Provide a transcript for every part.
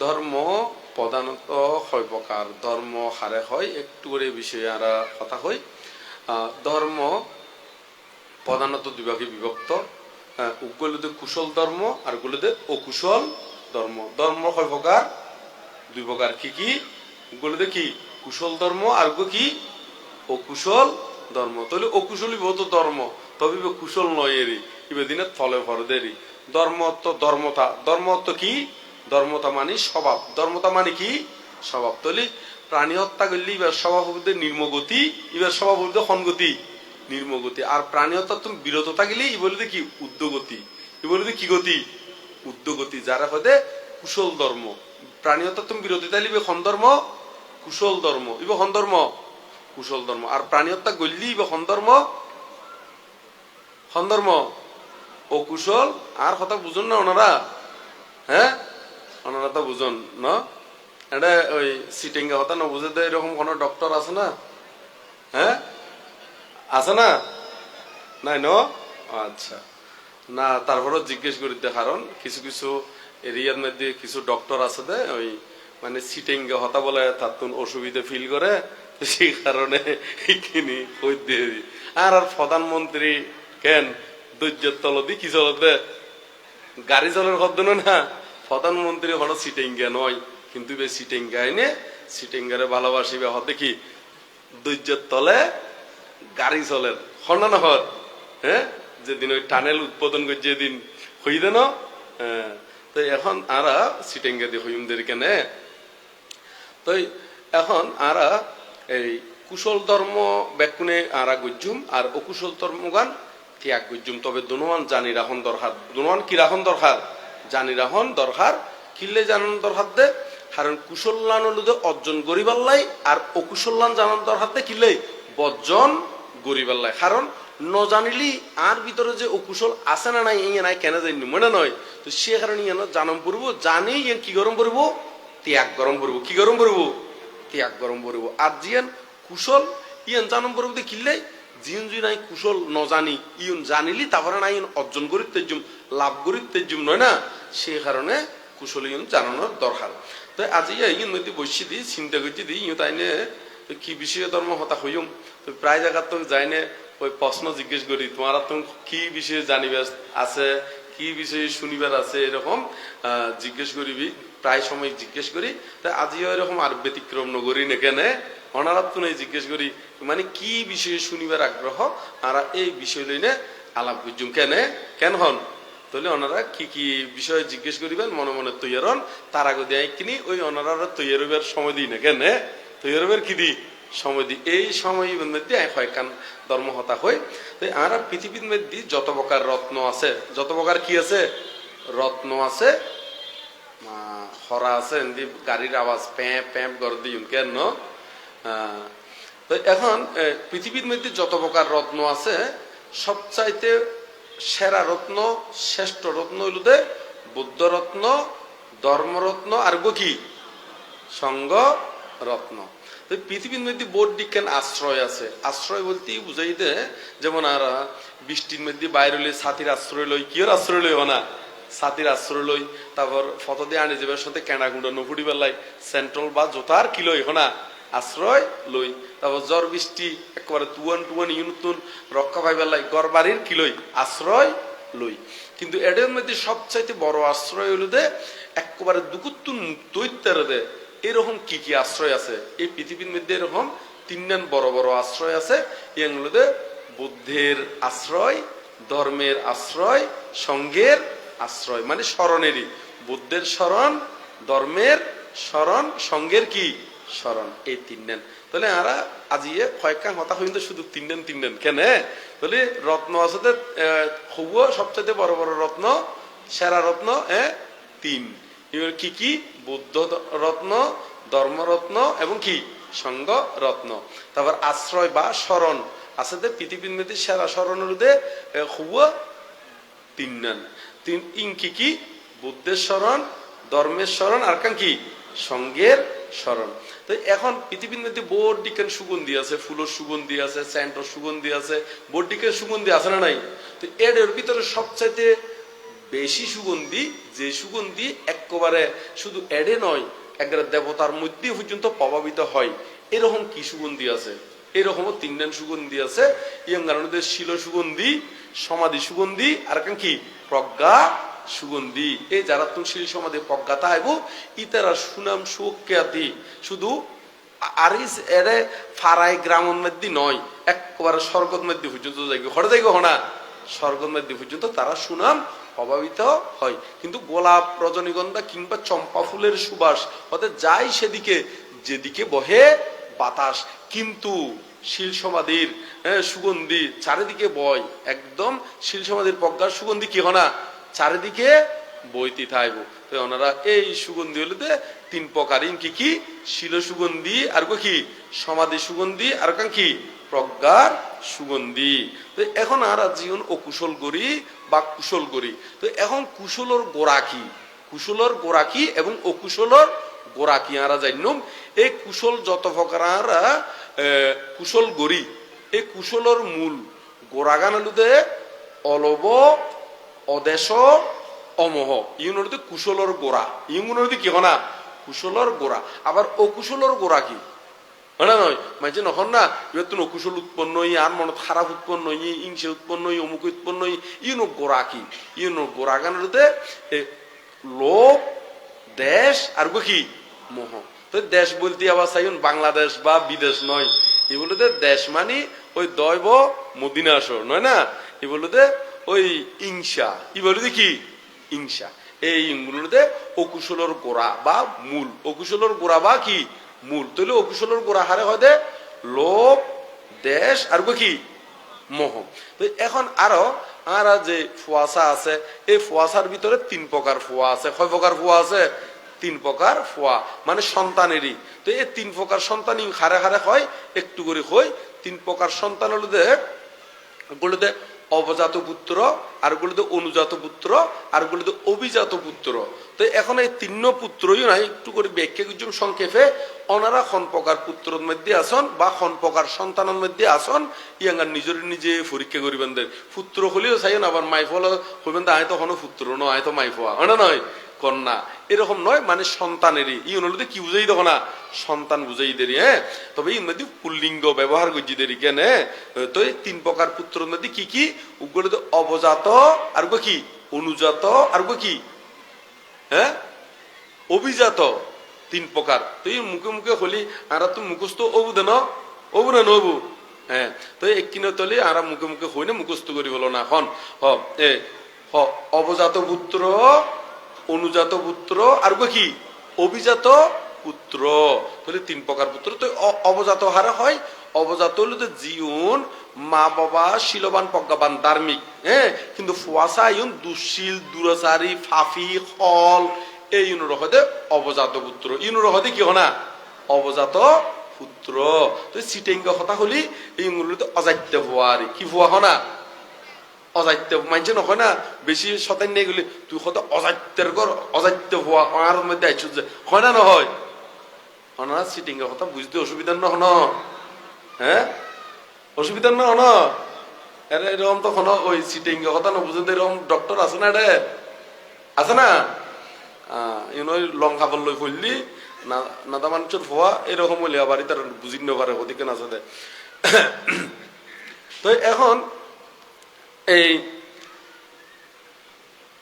ধর্ম প্রধানত হয় প্রকার। ধর্ম হারে হয় একটু করে বিষয়ে আর কথা আহ, ধর্ম প্রধানত দুভাগে বিভক্ত। উগুলোতে কুশল ধর্ম আর গুলোতে অকুশল ধর্ম। ধর্ম হয় প্রকার দুই প্রকার কি কি? গুলোতে কি? কুশল ধর্ম আর কি? অকুশল ধর্ম। তাহলে অকুশলই বহুত ধর্ম তবে কুশল নয় এরি ইবে দিনে ফলে ফরদেরই ধর্ম তো ধর্মতা ধর্মত্ব কি? ধর্মতা মানে স্বভাব। ধর্মতা মানে কি? স্বভাব। তাহলে প্রাণী হত্যা করলে এবার স্বভাব হইতে নির্মগতি এবার স্বভাব হইতে সংগতি নির্মগতি। আর প্রাণী হত্যা তুমি বিরত থাকলে, ই বলিতে কি? উদ্যোগতি। ই বলিতে কি গতি? উদ্যোগতি। যারা হতে কুশল ধর্ম। প্রাণী হত্যা তুমি বিরতি থাকলে, ইবে ধর্ম? কুশল ধর্ম। ইবে ধর্ম? কুশল ধর্ম। আর প্রাণী হত্যা গল্লি ইবে ধর্ম? ধর্ম? ও কুশল আর কথা বুঝুন না ওনারা। হ্যাঁ? ওনারা তো বুঝুন, না? এটা ওই সিটিংগা কথা না বুঝে তো এরকম কোন ডক্টর আছে না? হ্যাঁ? আছে না? নাই, ন? আচ্ছা। না, তারপরও জিজ্ঞেস করিতে কারণ কিছু কিছু এরিয়ার মধ্যে কিছু ডক্টর আছে দে, ওই মানে সিটিং হতা বলে তার অসুবিধা ফিল করে, সেই কারণে এইখিনি কই দিয়ে। আর আর প্রধানমন্ত্রী কেন? ধৈর্যের তলদি কি চলতে গাড়ি চলার শব্দ না? প্রধানমন্ত্রী হলো সিটেঙ্গা নয়, কিন্তু বে এনে হতে কি ধৈর্যের তলে গাড়ি চলে। হর না হর হ্যাঁ? যেদিন ওই টানেল উৎপাদন করে যেদিন হই দেন হ্যাঁ? তো এখন আরা সিটেঙ্গা দিয়ে হইমদের কেনে। তো এখন আরা এই কুশল ধর্ম ব্যাকুনে আরা গুজুম আর অকুশল ধর্মগান ত্যাগ গুজুম তবে দুনুয়ান জানি রাহন দরকার দুনুয়ান কি রাহন দরকার জানি রাহন দরকার কিল্লে জানান দরকার দে। কারণ কুশল্যান হলুদে অর্জন গরিবাল্লাই আর অকুশল্যান জানান দরকার দে কিল্লে বর্জন গরিবাল্লাই কারণ ন জানিলি আর ভিতরে যে অকুশল আছে না নাই ইয়ে নাই, কেন জানি মনে নয় তো সে কারণে ইয়ে জানম পড়ব। জানি ইয়ে কি গরম পড়ব? ত্যাগ গরম পড়ব। কি গরম পড়ব? ত্যাগ গরম পড়ব। আর জিয়ান কুশল, ইয়ান জানম পড়ব দে কিল্লে জিন নাই কুশল ন জানি ইউন জানিলি তারপরে নাই ইউন অর্জন করি তেজুম লাভ করি তেজুম নয় না? সে কারণে কুশল ইউন জানানোর দরকার। তো আজি ইউন মধ্যে বসি দি, চিন্তা করছি দি ইউ তাইনে তো কি বিষয়ে ধর্ম হতা হইম তো প্রায় জায়গা তো যাইনে ওই প্রশ্ন জিজ্ঞেস করি, তোমার তুমি কি বিষয়ে জানিবার আছে, কি বিষয়ে শুনিবার আছে, এরকম জিজ্ঞেস করিবি, প্রায় সময় জিজ্ঞেস করি। তা আজিও এরকম আর ব্যতিক্রম নগরী নেকেনে অনারাত তো জিজ্ঞেস করি মানে কি বিষয়ে শুনিবার আগ্রহ? আর এই বিষয় লইনে আলাপ গুজুম কেনে? কেন হন? তাহলে ওনারা কি কি বিষয়ে জিজ্ঞেস করিবেন? মনে মনে তৈয়ার হন। তার আগে দিয়ে কিনি, ওই ওনারা তৈয়ার হইবার সময় দিই না। কেন? হইবার কি দি সময় দিই। এই সময় মধ্যে হয় কান ধর্ম হতা হয় তাই আমরা পৃথিবীর মধ্যে যত প্রকার রত্ন আছে, যত প্রকার কি আছে? রত্ন আছে হরা আছে গাড়ির আওয়াজ প্যাঁ প্যাঁ করে দিই। কেন? তো এখন পৃথিবীর মধ্যে যত প্রকার রত্ন আছে, সবচাইতে সেরা রত্ন, শ্রেষ্ঠ রত্ন হইল বুদ্ধ রত্ন ধর্মরত্ন আর কি? সঙ্গ রত্ন। পৃথিবীর মধ্যে বোর্ড বিজ্ঞান আশ্রয় আছে। আশ্রয় বলতেই বুঝাই দে, যেমন আর বৃষ্টির মধ্যে বাইরে লই ছাতির আশ্রয় লই কিয়র আশ্রয় লই না ছাতির আশ্রয় লই, তারপর ফটো দিয়ে আনি যাবার সাথে কেনা গুঁড়ো নফুটি বেলাই সেন্ট্রাল বা জোতার কি লই হনা? আশ্রয় লই। তারপর জ্বর, বৃষ্টি, একেবারে তুয়ান টুয়ান, ইউনতুন, রক্ষা পাই বেলাই গড় বাড়ির কি লই? আশ্রয় লই। কিন্তু এদের মধ্যে সবচাইতে বড় আশ্রয় হলো দে একেবারে দুকুত্তুন মুক্তৈত্যার দে এরকম কি কি আশ্রয় আছে? এই পৃথিবীর মধ্যে এরকম তিনজন বড় বড় আশ্রয় আছে। এগুলোতে বুদ্ধের আশ্রয়, ধর্মের আশ্রয়, সঙ্গের আশ্রয় মানে স্মরণেরই। বুদ্ধের স্মরণ, ধর্মের স্মরণ, সঙ্গের কি? স্মরণ, এই তিনজন তাহলে আরা আজিয়ে কয়েকটা কথা হইতে শুধু তিন নেন তিন তিনজন কেন তাহলে রত্ন আছে হবুয়া সবচেয়ে বড় বড় রত্ন, সেরা রত্ন, এ, তিন। কি কি? বুদ্ধ রত্ন ধর্মরত্ন এবং কি? সঙ্গ রত্ন। তারপর আশ্রয় বা স্মরণ আছে পৃথিবীর মধ্যে সেরা স্মরণের দে হবুয়া তিন নান তিন, ইং কি কি? বুদ্ধের স্মরণ, ধর্মের স্মরণ, আর কান কি? সঙ্গের স্মরণ। তো এখন পৃথিবীর মধ্যে বোর্ড ডিকেন সুগন্ধি আছে, ফুলের সুগন্ধি আছে স্যান্টর সুগন্ধি আছে বোর্ড ডিকেন সুগন্ধি আছে না নাই? তো এর ভিতরে সবচাইতে বেশি সুগন্ধি, যে সুগন্ধি একেবারে শুধু এডে নয়, একবারে দেবতার মধ্যে পর্যন্ত প্রভাবিত হয়। এরকম কি সুগন্ধি আছে? এরকমও তিনজন সুগন্ধি আছে। ইয়াঙ্গারণদের শিল সুগন্ধি, সমাধি সুগন্ধি, আর কি? প্রজ্ঞা সুগন্ধি, এই যারা শিল সমাধি প্রজ্ঞা তাইব ইতারা সুনাম সুখ্যাতি শুধু আরিস এরে ফারাই গ্রামের মধ্যে নয়, একবারে স্বর্গত মধ্যে পর্যন্ত যাইবে হরে যাইব হনা স্বর্গত মধ্যে পর্যন্ত তারা সুনাম প্রভাবিত হয়। কিন্তু গোলাপ রজনীগন্ধা কিংবা চম্পা ফুলের সুবাস হতে যায় সেদিকে, যেদিকে বহে বাতাস। কিন্তু শিল সমাধির সুগন্ধি চারিদিকে বয়। একদম শিল সমাধির প্রজ্ঞার সুগন্ধি কি হনা চারিদিকে বইতে থাকব তো ওনারা এই সুগন্ধি হলে যে তিন প্রকারই কি কি? শিল সুগন্ধি, আর কি সমাধি সুগন্ধি, আর কি প্রজ্ঞার সুগন্ধি। তো এখন আর জীবন অকুশল করি বা কুশল করি। তো এখন কুশলর গোড়া কি? কুশলর গোড়া কি এবং অকুশলর গোড়া কি? আরা জানুম এই কুশল যত প্রকার আরা কুশল গড়ি এই কুশলর মূল। গোড়াগান হলুদে অলব অদেশ অমোহ। ইউনোর কুশলর গোড়া। ইউনোর কি হনা কুশলর গোড়া। আবার অকুশলর গোড়া কি? হয় না নয় মাঝে নখন না? এবার অকুশল উৎপন্ন হই আর মনত খারাপ উৎপন্ন হই ইংসে উৎপন্ন হই অমুক উৎপন্ন হই ইউনো গোড়া কি? ইউনো গোড়া গানতে লোক, দেশ আর কি? মোহ। তো দেশ বলতে আবার চাইন বাংলাদেশ বা বিদেশ নয় এগুলোতে দেশ মানে ওই দৈব মদিনা আসর নয় না? এগুলোতে ওই ইংসা। ই বলতে দেখি? ইংসা। এই ইংগুলোতে অকুশলর গোড়া বা মূল। অকুশলর গোড়া বা কি? মূল। তাহলে অকুশলর গোড়া হারে হয় লোভ, দেশ আর কি? মোহ। তো এখন আরও আর যে ফুয়াশা আছে, এই ফুয়াশার ভিতরে তিন প্রকার ফুয়া আছে। কয় প্রকার ফুয়া আছে? তিন প্রকার ফুয়া মানে সন্তানেরই তো এই তিন প্রকার সন্তানই হারে হারে হয় একটু করে হয় তিন প্রকার সন্তান হলো গুলোতে অবজাত পুত্র, আর গুলোতে অনুজাত পুত্র, আর গুলোতে অভিজাত পুত্র। তো এখন এই তিন পুত্রই নাই, একটু করে ব্যাখ্যা কিছু সংক্ষেপে। ওনারা খন প্রকার পুত্রের মধ্যে আসন, বা খন প্রকার সন্তানের মধ্যে আসন ইয়াঙ্গার নিজের নিজে পরীক্ষা করিবেন পুত্র হলেও চাই না, আবার মাইফ হলে হইবেন আয় তো হন পুত্র নয় তো মাইফ হয় না নয়। কন্যা। এরকম নয় মানে সন্তানেরই। ই অনুরোধে কি বুঝাই দেখো না, সন্তান বুঝাই দেরি হ্যাঁ? তবে নদী পুল্লিঙ্গ ব্যবহার করছি দেরি, কেন? তো এই তিন প্রকার পুত্র নদী কি কি? উগুলো তো অবজাত, আর কি? অনুজাত, আর কি? হ্যাঁ? অভিজাত, তিন প্রকার। তো এই মুখে মুখে হলি আর তো মুখস্থ অবু দেন অবু না নবু হ্যাঁ? তো এক কিনে তলি আর মুখে মুখে হই না, মুখস্থ করি হলো না এখন হ, এ, হ, অবজাত পুত্র অনুজাত পুত্র, আর কি? অভিজাত পুত্র। তাহলে তিন প্রকার পুত্র। তো অবজাত হারে হয়, অবজাত হলো তো জীবন মা বাবা, শিলবান, প্রজ্ঞাবান, ধার্মিক হ্যাঁ? কিন্তু ফুয়াশা ইউন, দুশীল, দুরাচারী, ফাফি, হল, এই ইউনোর হদে অবজাত পুত্র। ইউনোর হদে কি হনা? অবজাত পুত্র। তো সিটেঙ্গ কথা হলি এই অজাত্য ভুয়া আর কি ভুয়া হনা? অজাত্য মানছে নকয় না বেশি শতান নেই গেলে তুই কত অজাত্যের ঘর অজাত্য হওয়া আমার মধ্যে আইছ যে, হয় না নহয়? হনা সিটিং এর কথা বুঝতে অসুবিধা না? হন হ্যাঁ অসুবিধা না? হন এরে এরকম তো হন ওই সিটিং এর কথা না বুঝতে এরকম ডক্টর আছে না রে আছে না? ইউনো, লং খাবার লই ফেললি না, নাদা মানুষের ভুয়া এরকম হলে আবার তার বুঝিন পারে ওদিকে না তো এখন এই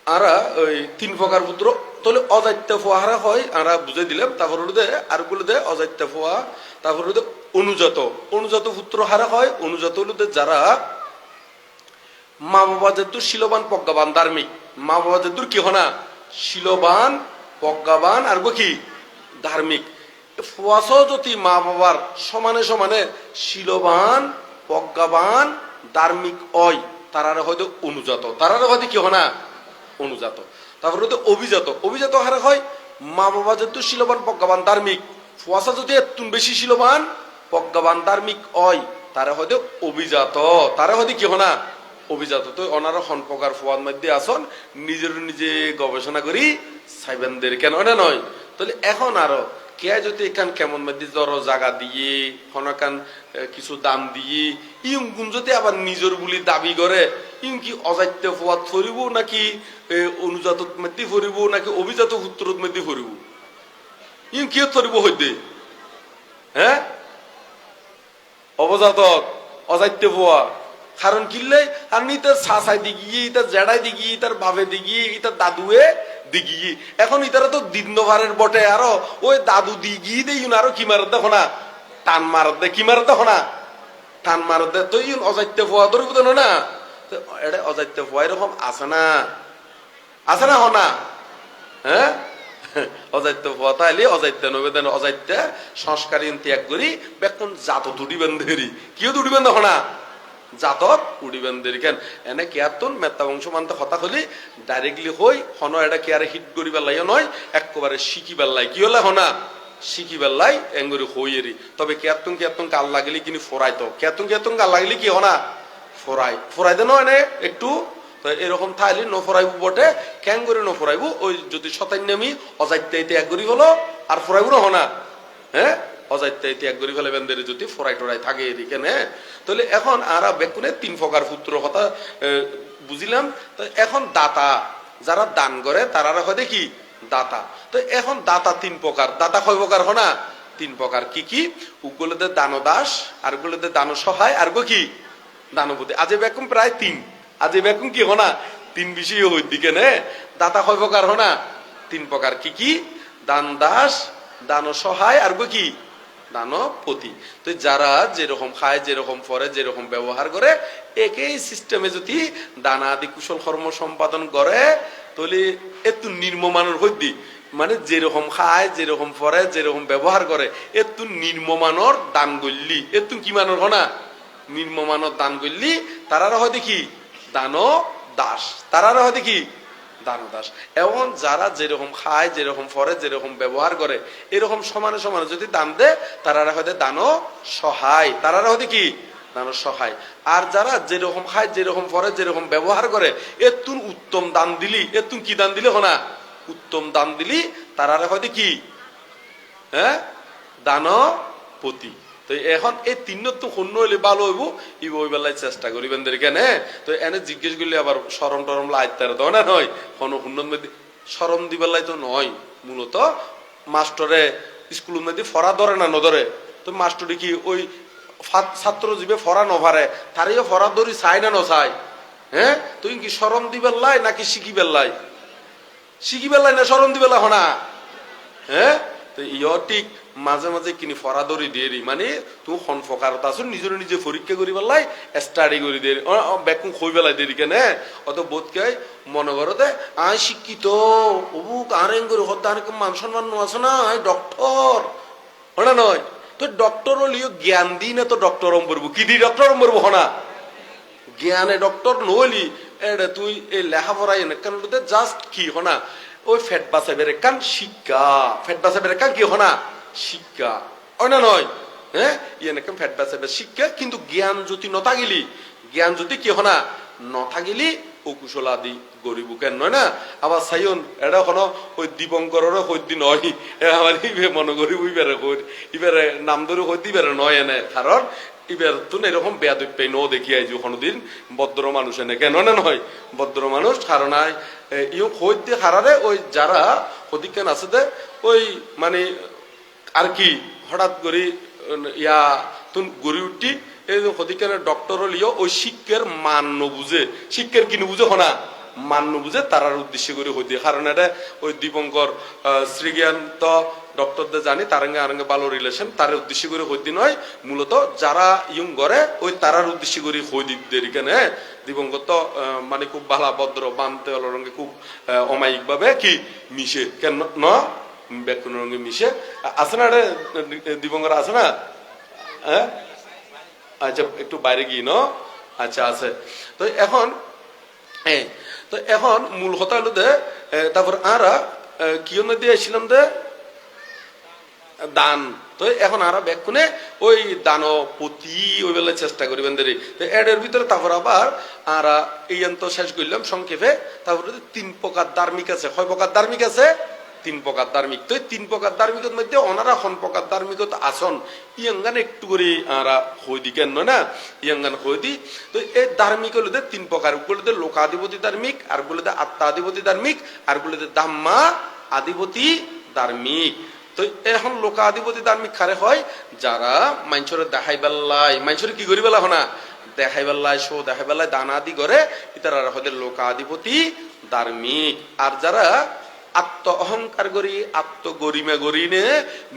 আরা ওই তিন প্রকার পুত্র। তাহলে অজাত্য ফোয়াহারা হয়, আরা বুঝাই দিলাম। তারপর দে আরগুলো দে অজাত্য ফোয়া, তারপর দে অনুজাত। অনুজাত পুত্র হারা হয়, অনুজাত হলো দে যারা মা বাবা যেহেতু শিলবান প্রজ্ঞাবান ধার্মিক। মা বাবা যেহেতু কি হনা শিলবান প্রজ্ঞাবান আর কি? ধার্মিক। ফুয়াশ যদি মা বাবার সমানে সমানে শিলবান প্রজ্ঞাবান ধার্মিক অয় তারারে হয়তো অনুজাত। তারারে হয়তো কি হনা? অনুজাত। তারপরে হয়তো অভিজাত। অভিজাত হারে হয় মা বাবা যেহেতু শিলবান, প্রজ্ঞাবান, ধার্মিক। ফুয়াশা যদি একটু বেশি শিলবান, প্রজ্ঞাবান, ধার্মিক অয় তারা হয়তো অভিজাত। তারা হয়তো কি হনা? অভিজাত। তো ওনারা হন প্রকার ফোয়ার মধ্যে আসন নিজের নিজে গবেষণা করি, সাইবেনদের কেন? এটা নয়। তাহলে এখন আরও কে যদি এখান কেমন মধ্যে জর জায়গা দিয়ে হনকান কিছু দাম দিয়ে ইউন গুণ যদি আবার নিজের বুলি দাবি করে ইম কি অজাত্য ফোয়াত ফরিব নাকি অনুজাত মেদি ফরিব নাকি অভিজাত সূত্রত মেদি ফরিব ইম কি ফরিব হইতে হ্যাঁ অবজাতক অজাত্য ফোয়া। কারণ কিনলে আমি তার সাসাই দিগি তার জেড়াই দিগি তার বাপে দিগি তার দাদুয়ে দিগি। এখন ইতারা তো দিনভারের বটে আরও। ওই দাদু দিগি দেই আরও কি মারত দেখো না? টান মারত দে, কি মারত দেখো না? টান মারত দে, তো ইউন অজাত্য ফোয়া ধরব তো না? এটা অজাত্য ফোয়া এরকম আছে না? আছে না হনা? হ্যাঁ? অজাত্য তাইলে অজাত্য নবেদন অজাত্য সংস্কারী ত্যাগ করি, বেকন জাত দুডিবেন দেরি কিও দুডিবেন দেখো না? জাতক উড়িবেন দেরি কেন এনে কেয়াতুন মেত্তা বংশ মানতে হতা হলি ডাইরেক্টলি হই হন এটা কেয়ারে হিট করিবার লাই নয় একবারে শিকিবার লাই কি হলে হনা? শিকিবার লাই এঙ্গুরি হইয়েরি তবে কেয়াতুন কেয়াতুন কাল লাগিলে কিনি ফোরাইতো। কেয়াতুন কেয়াতুন কাল লাগিলে কি হনা? ফোরাই। ফোরাই দেন এনে একটু। তো এরকম থাইলে ন ফোরাইব বটে ক্যাং করে ন ফোরাইব, ওই যদি শতান্যামি অজাইতে এক করি হলো, আর ফোরাইব না হনা। হ্যাঁ? অজাইতে ত্যাগ করি যদি থাকে এখন বেকুনে তিন কথা বুঝিলাম। তো এখন দাতা, যারা দান করে, তারা হয় দেখি, দাতা। তো এখন দাতা তিন প্রকার। দাতা কয় প্রকার হনা তিন প্রকার। কি কি? উগুলোতে দানদাস আর গুলোতে দান সহায় আর গো কি? দানপতি আজে বেকুম প্রায় তিন। আজে বেকুম কি হনা তিন বিষয় হই দিকে, নে? দাতা কয় প্রকার হনা তিন প্রকার। কি কি? দান দাস দান সহায় আর গো কি? দানপতি তো যারা যেরকম খায়, যেরকম পরে, যেরকম ব্যবহার করে, একই সিস্টেমে যদি দানা আদি কুশল কর্ম সম্পাদন করে, তাহলে একটু নির্মমানের হইদি মানে যেরকম খায়, যেরকম পরে, যেরকম ব্যবহার করে একটু নির্মমানর দান গল্লি। একটু কি মানর হনা? নির্মমানর দান গল্লি। তারারা হয় দেখি দান দাস। তারারা হয় দেখি দানদাস এমন যারা যেরকম খায়, যেরকম পরে যেরকম ব্যবহার করে, এরকম সমানে সমানে যদি দান দে তারা হয়তো দানও সহায়। তারা হয়তো কি? দান সহায়। আর যারা যেরকম খায়, যেরকম পরে যেরকম ব্যবহার করে, এতুন উত্তম দান দিলি, এতুন কি দান দিলে হনা? উত্তম দান দিলি তারা হয়তো কি? হ্যাঁ? দানপতি তো এখন এই তিন তো শূন্য হইলে ভালো হইব। ই ওই বেলায় চেষ্টা করিবেন কেন তো এনে জিজ্ঞেস করলে আবার সরম টরম লাইতার তো না? নয়। কোন শূন্য মধ্যে সরম দিবেলাই তো নয়, মূলত। মাস্টরে স্কুল মধ্যে ফরা ধরে না নধরে তো মাস্টরে কি ওই ছাত্র জীবে ফরা নভারে তারিও ফরা ধরি চাই না নচাই হ্যাঁ তুই কি সরম দিবেল লাই নাকি শিখিবেল লাই শিখিবেল লাই না সরম দিবেলা হনা? হ্যাঁ তো ইয় ঠিক মাঝে মাঝে কিনি ফরাদরি দিয়ে দি মানে তুই হন ফকারত আছো নিজের নিজে পরীক্ষা করি পেলাই স্টাডি করে দিয়ে। বেকুম খই পেলাই দিয়ে কেনে অত বোধকে মনে করতে আই শিক্ষিত অবুক আরেং করে হত্যা আরেক মান সম্মান আছে না আই ডক্টর ওনা নয় তো ডক্টর হলিও জ্ঞান দি না তো ডক্টর পড়ব কি দি ডক্টর পড়ব হনা? জ্ঞানে ডক্টর নলি এটা তুই এই লেখাপড়াই কারণ জাস্ট কি হনা? ওই ফেট বাসাবের কান শিক্ষা। ফেট বাসাবের কান কি হনা? শিক্ষা। ওই না নয় হ্যাঁ ইয়ে ফেট বাসাবের শিক্ষা, কিন্তু জ্ঞান যদি নথাগিলি জ্ঞান যদি কি হনা? নথাগিলি ও কুশল আদি গরিব কেন নয় না? আবার সাইন এটা কোনো ওই দীপঙ্করেরও হইদি নয় আমার ইবে মনে করি ইবারে ইবারে নাম ধরে হইদি ইবারে নয় এনে। কারণ এবার তো এরকম বেয়া দুই ন দেখি আইজু কোনোদিন ভদ্র মানুষ এনে কেন না নয় ভদ্র মানুষ কারণ ইউ হইতে হারারে ওই যারা হদিকেন আছে ওই মানে আর কি হঠাৎ করে ইয়া তুন গড়ি উঠি এই ডক্টর লিও ওই শিক্ষের মান বুঝে শিক্ষের কি বুঝে হনা? মান বুঝে তারার উদ্দেশ্য করে হইতে। কারণ এটা ওই দীপঙ্কর শ্রীজ্ঞান তো ডক্টরদের জানি তারঙ্গে আরঙ্গে ভালো রিলেশন তার উদ্দেশ্য করে হইতে নয়। মূলত যারা ইয়ং করে ওই তারার উদ্দেশ্য করে হই দিক দেরি কেন দিবঙ্গত তো মানে খুব ভালা ভদ্র বানতে রঙে খুব আহ, অমায়িক ভাবে কি মিশে। কেন ন? বেকুন রঙে মিশে। আছে না দিবঙ্গর আছে না? হ্যাঁ? আচ্ছা একটু বাইরে গিয়ে ন? আচ্ছা আছে। তো এখন তো এখন মূল কথা হলো এ, তারপর আরা এ, কি নদী আসছিলাম যে দান। তো এখন আরা ব্যাকুনে ওই দান প্রতি ওই বেলা চেষ্টা করিবেন দেরি। তো এর ভিতরে তারপর আবার আরা এই শেষ করলাম সংক্ষেপে। তারপরে তিন প্রকার ধার্মিক আছে। কয় প্রকার ধার্মিক আছে? তিন প্রকার ধার্মিক। তো তিন প্রকার ধার্মিকতার মধ্যে ওনারা হন প্রকার ধার্মিকতা আসন, ইয়াঙ্গান একটু করে আরা হই দি কেন না? ইয়াঙ্গান হই দি তো এই ধার্মিক হলো তিন প্রকার গুলোতে লোকাধিপতি ধার্মিক, আর গুলোতে আত্মাধিপতি ধার্মিক, আর গুলোতে দাম্মা আধিপতি ধার্মিক। তো এখন লোকাধিপতি ধার্মিক খারে হয়? যারা মানুষের দেখাই বেল্লাই মানুষের কি করি বেলা হনা? দেখাই বেল্লাই শো দেখাই বেল্লাই দানা আদি করে ইতারা হতে লোকাধিপতি ধার্মিক। আর যারা আত্ম অহংকার করি, আত্ম গরিমা গরিনে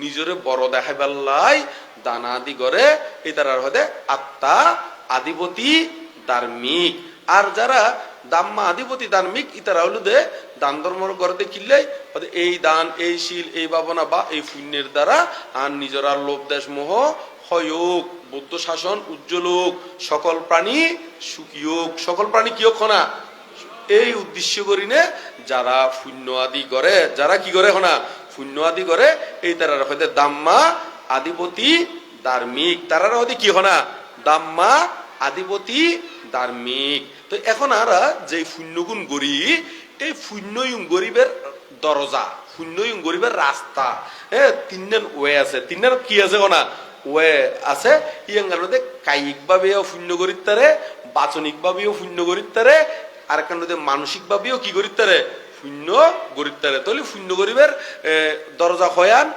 নিজরে বড় দেখাই বেল্লাই দানা আদি করে ইতারা হতে আত্মা আধিপতি ধার্মিক। আর যারা দাম্মা আধিপতি ধার্মিক, ইতারা হলো দে, দান ধর্মর গড়তে কিনলে এই দান, এই শিল, এই ভাবনা বা এই পুণ্যের দ্বারা আর নিজরার লোভ দেশ মোহ হয়োগ, বৌদ্ধ শাসন উজ্জ্বলোক সকল প্রাণী সুখীয়োগ সকল প্রাণী কিয় খনা এই উদ্দেশ্য করিনে যারা শূন্য আদি করে, যারা কি করে হনা? শূন্য আদি করে, এই তারা হয়তো দাম্মা আধিপতি ধার্মিক। তারা হয়তো কি হনা? দাম্মা আধিপতি ধার্মিক। তো এখন আরা যে পুণ্যগুণ গড়ি, এই পুণ্যয়ুং গরিবের দরজা পুণ্যয়ুং গরিবের রাস্তা। এ, তিনজন ওয়ে আছে। তিনজন কি আছে কোনা ওয়ে আছে। ইয়াঙ্গার মধ্যে কায়িক ভাবেও পুণ্য করিত তারে বাচনিক ভাবেও পুণ্য করিত তারে আর কেন মানসিক ভাবেও কি করিত তারে পুণ্য গরিত তারে তাহলে পুণ্য গরিবের দরজা হয়ান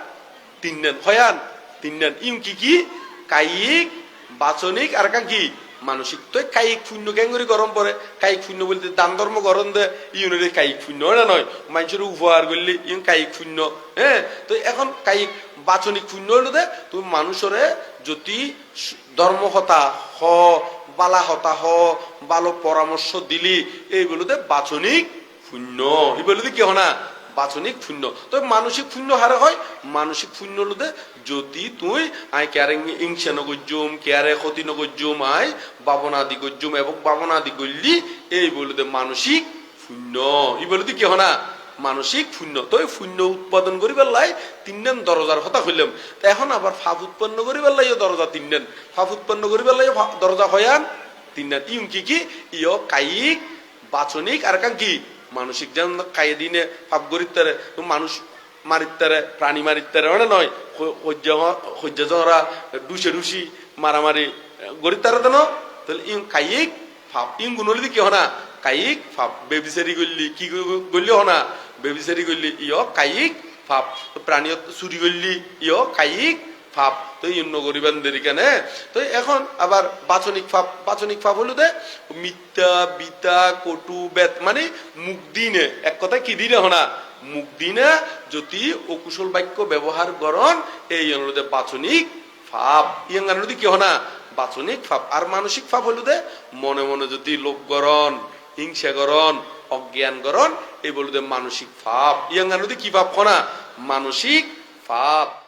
তিনজন হয়ান তিনজন ইম কি কি? কায়িক, বাচনিক, আর কি মানসিক তো কায়িক পুণ্য কেঙ্গরি গরম পরে কায়িক পুণ্য বলতে দান ধর্ম গরম দে, ইউনিটি কায়িক পুণ্য না নয়? মানুষের উপহার করলে ইউন কায়িক পুণ্য হ্যাঁ তো এখন কায়িক, বাচনিক পুণ্য হলো দে তুমি মানুষরে যদি স- ধর্ম হ বালা হতা হ ভালো পরামর্শ দিলি, এইগুলোতে বাচনিক পুণ্য এগুলোতে কি হনা বাচনিক শূন্য তো মানসিক শূন্য হারে হয়, মানসিক পুণ্য লোদে যদি তুই আই কেয়ারে ইংসা নগজ্জুম, কেয়ারে ক্ষতি নগজ্জুম, আই বাবনাদি গজ্জুম এবং বাবনাদি গল্লি এই বলতে মানসিক শূন্য ই বলতে কি হনা মানসিক শূন্য তো শূন্য উৎপাদন করি পেলাই তিনজন দরজার কথা হইলাম। এখন আবার ফাপ উৎপন্ন করি পেলাই দরজা তিনজন ফাপ উৎপন্ন করি পেলাই দরজা হয়ান তিনজন ইউম কি কি? ইয় কায়িক, বাচনিক, আর কান কি মানসিক যেমন খাইয়ে দিনে পাপ গরিতারে মানুষ মারিতারে প্রাণী মারিতারে মানে নয়? সহ্য জহরা, ডুসে ডুসি, মারামারি গরিতারে তো তাহলে ইং কায়িক ফাপ ইং গুণলি কি হনা কায়িক ফাপ বেবিচারি করলি, কি করলি হনা বেবিচারি করলি, ইয় কায়িক ফাপ প্রাণী চুরি করলি, ইয় কায়িক ফাপ, তো ইন্ন করিবেন দেরি কেন তো এখন আবার বাচনিক ফাপ বাচনিক ফাপ হলো দে মিথ্যা, বিতা, কটু, বেত মানে মুখ দিনে, এক কথা কি দিনে হনা? মুখ দিনে যদি অকুশল বাক্য ব্যবহার করন, এই অনুরোধে বাচনিক ফাপ। ইয়াং অনুরোধে কি হনা? বাচনিক ফাপ। আর মানসিক ফাপ হলো দে মনে মনে যদি লোভ গরণ হিংসা গরণ অজ্ঞান গরণ এই বলুদে মানসিক ফাপ। ইয়াং অনুরোধে কি ফাপ হনা? মানসিক ফাপ।